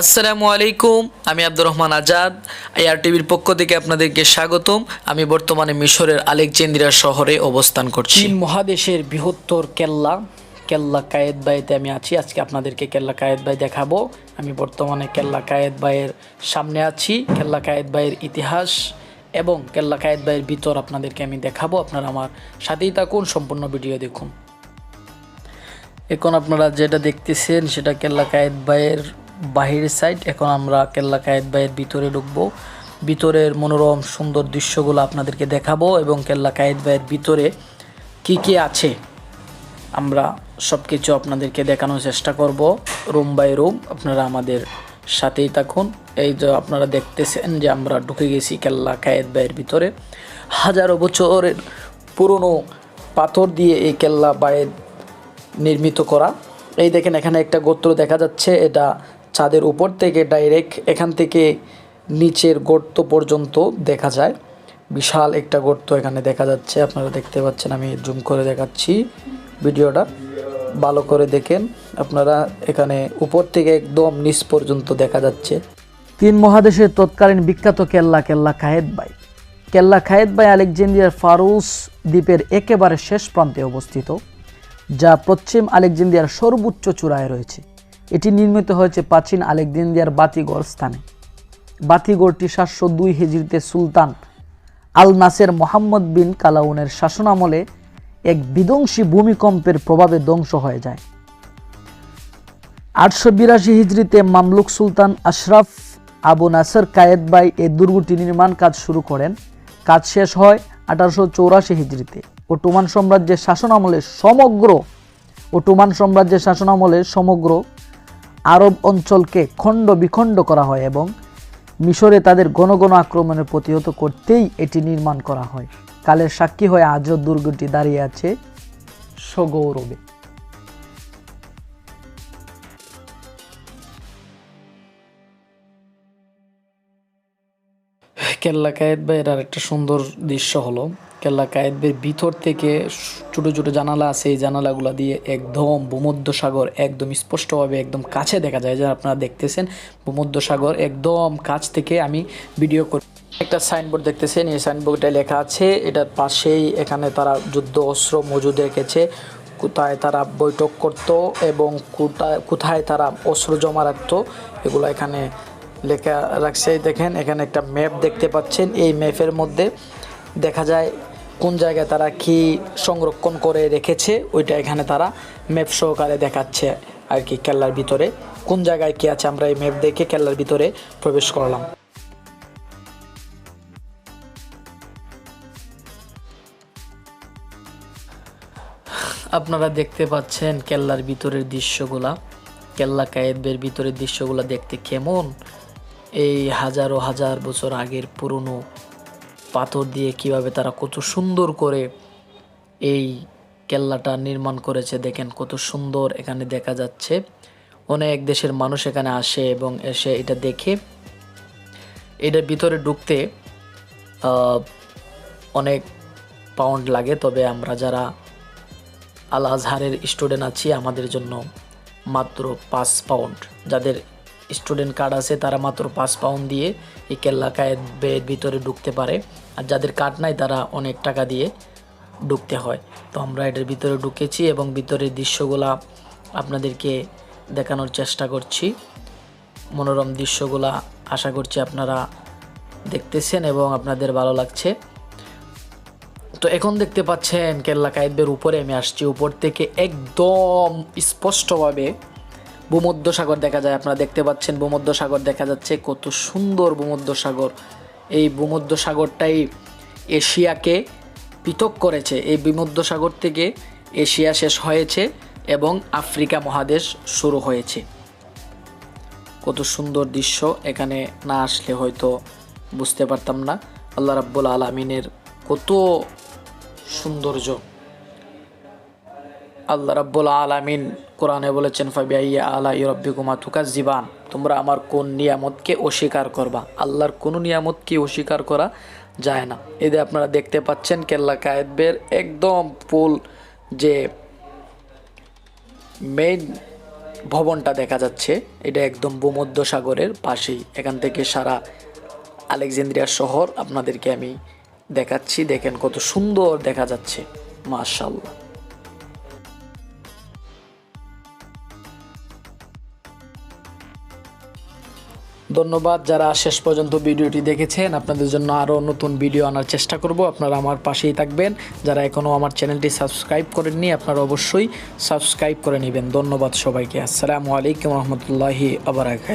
আসসালামু আলাইকুম, আমি আব্দুর রহমান আজাদ এআর টিভির পক্ষ থেকে আপনাদেরকে স্বাগতম। আমি বর্তমানে মিশরের আলেকজেন্দ্রিয়া শহরে অবস্থান করছি। চীন মহাদেশের বৃহত্তর কেল্লা কেল্লা কায়েদ বাইতে আমি আছি। আজকে আপনাদেরকে কেল্লা কায়েদ বাই দেখাবো। আমি বর্তমানে কেল্লা কায়েদ বাইয়ের সামনে আছি। কেল্লা কায়েদ বাইয়ের ইতিহাস এবং কেল্লা কায়েদ বাইয়ের ভিতর আপনাদেরকে আমি দেখাবো। আপনারা আমার সাথেই থাকুন, সম্পূর্ণ ভিডিও দেখুন। এখন আপনারা যেটা দেখতেছেন, সেটা কেল্লা কায়েদ বাইয়ের বাহিরের সাইড এখন আমরা কেল্লা কায়েদ বাইয়ের ভিতরে ঢুকবো। ভিতরের মনোরম সুন্দর দৃশ্যগুলো আপনাদেরকে দেখাবো এবং কেল্লা কায়েদ বাইয়ের ভিতরে কি কি আছে আমরা সব কিছু আপনাদেরকে দেখানোর চেষ্টা করব রুম বাই রুম আপনারা আমাদের সাথেই থাকুন। এই যে আপনারা দেখতেছেন যে আমরা ঢুকে গেছি কেল্লা কায়েদ বাইয়ের ভিতরে। হাজারো বছরের পুরনো পাথর দিয়ে এই কেল্লা বায়েদ নির্মিত করা। এই দেখেন এখানে একটা গোত্র দেখা যাচ্ছে, এটা ছাদের উপর থেকে ডাইরেক্ট এখান থেকে নিচের গর্ত পর্যন্ত দেখা যায়। বিশাল একটা গর্ত এখানে দেখা যাচ্ছে, আপনারা দেখতে পাচ্ছেন, আমি জুম করে দেখাচ্ছি ভিডিওটা। ভালো করে দেখেন, আপনারা এখানে উপর থেকে একদম নিচ পর্যন্ত দেখা যাচ্ছে। তিন মহাদেশের তৎকালীন বিখ্যাত কেল্লা কেল্লা খায়েদ বাই। কেল্লা খায়েদ বাই আলেকজেন্দ্রিয়ার ফারুস দ্বীপের একেবারে শেষ প্রান্তে অবস্থিত, যা পশ্চিম আলেকজেন্দ্রিয়ার সর্বোচ্চ চূড়ায় রয়েছে। এটি নির্মিত হয়েছে প্রাচীন আলেকজেন্দ্রিয়ার বাতিগড় স্থানে। বাতিগড়টি সাতশো দুই হিজড়িতে সুলতান আল নাসের মোহাম্মদ বিন কালাউনের শাসনামলে এক বিধ্বংসী ভূমিকম্পের প্রভাবে ধ্বংস হয়ে যায়। আটশো বিরাশি হিজড়িতে মামলুক সুলতান Ashraf Abu Nasser Quaid by এই দুর্গটি নির্মাণ কাজ শুরু করেন। কাজ শেষ হয় আঠারোশো চৌরাশি হিজড়িতে। ওটোমান সাম্রাজ্যের শাসনামলে সমগ্র ওটোমান সাম্রাজ্যের শাসনামলে সমগ্র আরব অঞ্চলকে খণ্ড বিখণ্ড করা হয় এবং মিশরে তাদের ঘন ঘন আক্রমণের প্রতিহত করতেই এটি নির্মাণ করা হয়। কালের সাক্ষী হয়ে আজও দুর্গটি দাঁড়িয়ে আছে সগৌরবে। কেল্লা কায়েদ ভাইয়ের আর একটা সুন্দর দৃশ্য হলো কেল্লা কায়েদ ভাইয়ের ভিতর থেকে ছোট ছোট জানালা আছে, এই জানালাগুলো দিয়ে একদম ভূমধ্য সাগর একদম স্পষ্টভাবে একদম কাছে দেখা যায় যা আপনারা দেখতেছেন ভূমধ্য সাগর একদম কাছ থেকে আমি ভিডিও করি একটা সাইনবোর্ড দেখতেছেন, এই সাইনবোর্ডে লেখা আছে, এটার পাশেই এখানে তারা যুদ্ধ অস্ত্র মজুদ রেখেছে, কোথায় তারা বৈঠক করত এবং কোথায় কোথায় তারা অস্ত্র জমা রাখতো, এগুলো এখানে লেখা রাখছে, দেখেন এখানে একটা ম্যাপ দেখতে পাচ্ছেন, এই ম্যাপের মধ্যে দেখা যায় কোন জায়গায় তারা কি সংরক্ষণ করে রেখেছে, ওইটা এখানে তারা ম্যাপ সহকারে দেখাচ্ছে আর কি কেল্লার ভিতরে। কোন জায়গায় কি আছে আমরা এই ম্যাপ দেখে কেল্লার ভিতরে প্রবেশ করলাম। আপনারা দেখতে পাচ্ছেন কেল্লার ভিতরের দৃশ্যগুলা। কেল্লা কায়েবের ভিতরের দৃশ্যগুলা দেখতে কেমন? এই হাজারো হাজার বছর আগের পুরনো পাথর দিয়ে কীভাবে তারা কত সুন্দর করে এই কেল্লাটা নির্মাণ করেছে, দেখেন কত সুন্দর এখানে দেখা যাচ্ছে। অনেক দেশের মানুষ এখানে আসে এবং এসে এটা দেখে। এটার ভিতরে ঢুকতে অনেক পাউন্ড লাগে, তবে আমরা যারা আল আজহারের স্টুডেন্ট আছি, আমাদের জন্য মাত্র পাঁচ পাউন্ড যাদের স্টুডেন্ট কার্ড আছে, তারা মাত্র পাঁচ পাউন্ড দিয়ে এই কেল্লা কায়েবের ভিতরে ঢুকতে পারে। আর যাদের কার্ড নাই, তারা অনেক টাকা দিয়ে ঢুকতে হয়। তো আমরা এটার ভিতরে ঢুকেছি এবং ভিতরের দৃশ্যগুলা আপনাদেরকে দেখানোর চেষ্টা করছি। মনোরম দৃশ্যগুলা আশা করছি আপনারা দেখতেছেন এবং আপনাদের ভালো লাগছে। তো এখন দেখতে পাচ্ছেন কেল্লা কায়েবের উপরে আমি আসছি। উপর থেকে একদম স্পষ্টভাবে ভূমধ্য সাগর দেখা যায়, আপনারা দেখতে পাচ্ছেন ভূমধ্য সাগর দেখা যাচ্ছে, কত সুন্দর ভূমধ্য সাগর এই ভূমধ্য সাগরটাই এশিয়াকে পৃথক করেছে। এই ভূমধ্য সাগর থেকে এশিয়া শেষ হয়েছে এবং আফ্রিকা মহাদেশ শুরু হয়েছে। কত সুন্দর দৃশ্য, এখানে না আসলে হয়তো বুঝতে পারতাম না। আল্লাহ রাব্বুল আলমিনের কত সৌন্দর্য। আল্লাহ রাব্বুল আলামিন কোরআনে বলেছেন ফাবিআইয়া আলা ইরব্বিকুমা তুকাজ্জিবান তোমরা আমার কোন নিয়ামতকে অস্বীকার করবা? আল্লাহর কোনো নিয়ামতকে অস্বীকার করা যায় না। এতে আপনারা দেখতে পাচ্ছেন কেল্লা কায়েবের একদম পুল যে মেইন ভবনটা দেখা যাচ্ছে। এটা একদম ভূমধ্য সাগরের পাশেই। এখান থেকে সারা আলেকজান্দ্রিয়া শহর আপনাদেরকে আমি দেখাচ্ছি। দেখেন কত সুন্দর দেখা যাচ্ছে। মার্শাল্লাহ ধন্যবাদ যারা শেষ পর্যন্ত ভিডিওটি দেখেছেন। আপনাদের জন্য আরও নতুন ভিডিও আনার চেষ্টা করব। আপনারা আমার পাশেই থাকবেন। যারা এখনও আমার চ্যানেলটি সাবস্ক্রাইব করেননি, আপনারা অবশ্যই সাবস্ক্রাইব করে নেবেন। ধন্যবাদ সবাইকে। আসসালামু আলাইকুম রহমতুল্লাহি আবরাকাত